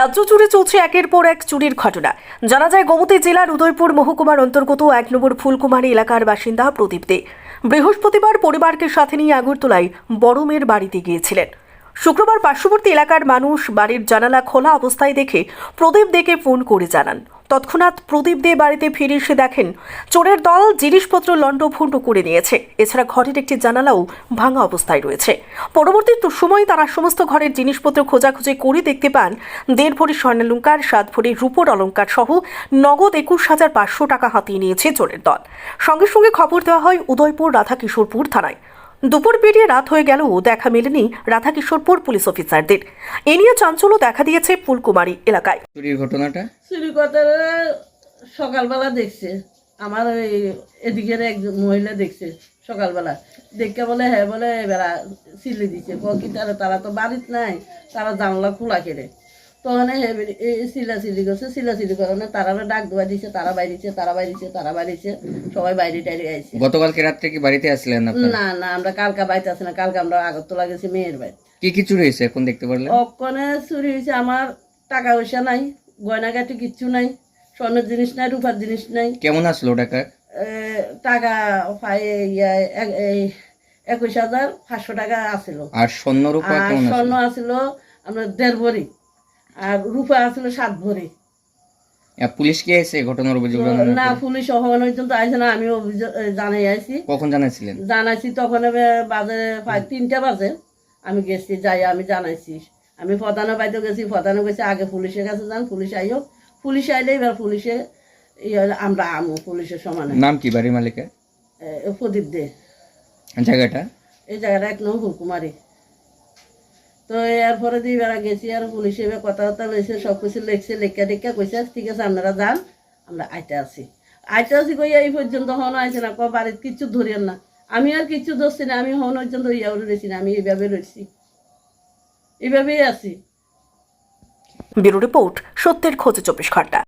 রাজ্য জুড়ে চলছে একের পর এক চুরির ঘটনা। জানা যায়, গোমতী জেলার উদয়পুর মহকুমার অন্তর্গত এক নম্বর ফুলকুমারী এলাকার বাসিন্দা প্রদীপ দে। বৃহস্পতিবার পরিবারকে সাথে নিয়ে আগরতলায় মেয়ের বাড়িতে গিয়েছিলেন। শুক্রবার পার্শ্ববর্তী এলাকার মানুষ বাড়ির জানালা খোলা অবস্থায় দেখে প্রদীপ দেকে ফোন করে জানান। তৎক্ষণাৎ প্রদীপ দে বাড়িতে ফিরে এসে দেখেন, চোরের দল জিনিসপত্র লণ্ডভণ্ড করে নিয়েছে। এছাড়া ঘরের একটি জানালাও ভাঙা অবস্থায় রয়েছে। পরবর্তী সময়ে তারা সমস্ত ঘরের জিনিসপত্র খোঁজাখুঁজি করে দেখতে পান দেড় ভরি স্বর্ণালঙ্কার সাত ভরি রূপোর অলঙ্কার সহ নগদ একুশ হাজার পাঁচশো টাকা হাতিয়ে নিয়েছে চোরের দল। সঙ্গে সঙ্গে খবর দেওয়া হয় উদয়পুর রাধাকিশোরপুর থানায়। দুপুর পেরিয়ে রাত হয়ে গেলেও দেখা মেলেনি রাধাকিশোরপুর পুলিশ অফিসারদের। এ নিয়ে চাঞ্চল্য দেখা দিয়েছে ফুলকুমারী এলাকায়। চুরির ঘটনাটা? চুরি করতে সকালবেলা দেখছে। আমার ওই এদিকের একজন মহিলা দেখছে সকালবেলা। দেখে বলে হ্যাঁ বলে এবার সিলি দিচ্ছে ক তারা তো বাড়িত নাই তারা জানলা খোলা কেড়ে। তখন হে সিলা সিলি করছে সিলা সিলি কারণে তারা ডাক দেওয়া দিছে তারা বাইরেছে তারা বাইরেছে তারা বাইরেছে সবাই বাইরে টাইরে আইছে। গতকালকে রাত্রে কি বাড়িতে আসলেন না না আমরা কালকা বাইতে আসি না কালকে আমরা আগরতলা গেছি মেয়ের বাড়ি কি কি চুরি হয়েছে এখন দেখতে পারলেন? অক্ষণে চুরি হয়েছে আমার টাকা পয়সা নাই গয়নাগাটি কিচ্ছু নাই স্বর্ণের জিনিস নাই রূপার জিনিস নাই। কেমন আসলো টাকা টাকা পাই ইয়া, একুশ হাজার পাঁচশো টাকা আছিল আর স্বর্ণ রূপা স্বর্ণ আসলো আমরা দেড় ভরি। আর রূপা সাত ভরি। পুলিশ কি এসে ঘটনার অভিযোগ না পুলিশ পর্যন্ত আইসে না আমি জানাই আইছি। কখন জানাইছিলেন? জানাইছি তখন বাজে প্রায় তিনটা বাজে। আমি গেছি যাই আমি জানাইছি। আমি প্রধানের বাড়িতে গেছি প্রধানে গেছি আগে পুলিশের কাছে যান পুলিশ আইও। পুলিশ আইলে এবার পুলিশে ইয়ে, আমরা আমু পুলিশের সমানে। নাম কি বাড়ির মালিকের? প্রদীপ দে। জায়গাটা? এই জায়গাটা এক নম্বর হুকুমারি তো এরপরে দিয়ে বেড়া গেছি আর পুলিশ এবার কথাবার্তা লইছে সব কিছু লেখছে, লেখা টেখা কইছে, ঠিক আছে, আপনারা যান, আমরা আইতে আছি আইতে আছি কই এই পর্যন্ত হন আইছে না ক বাড়ির কিচ্ছু ধরিয়েন না। আমি আর কিচ্ছু ধরছি না, আমি হন পর্যন্ত ইয়া রয়েছি না, আমি এইভাবে রয়েছি এইভাবেই আছি। ব্যুরো রিপোর্ট, সত্যের খোঁজে চব্বিশ ঘণ্টা।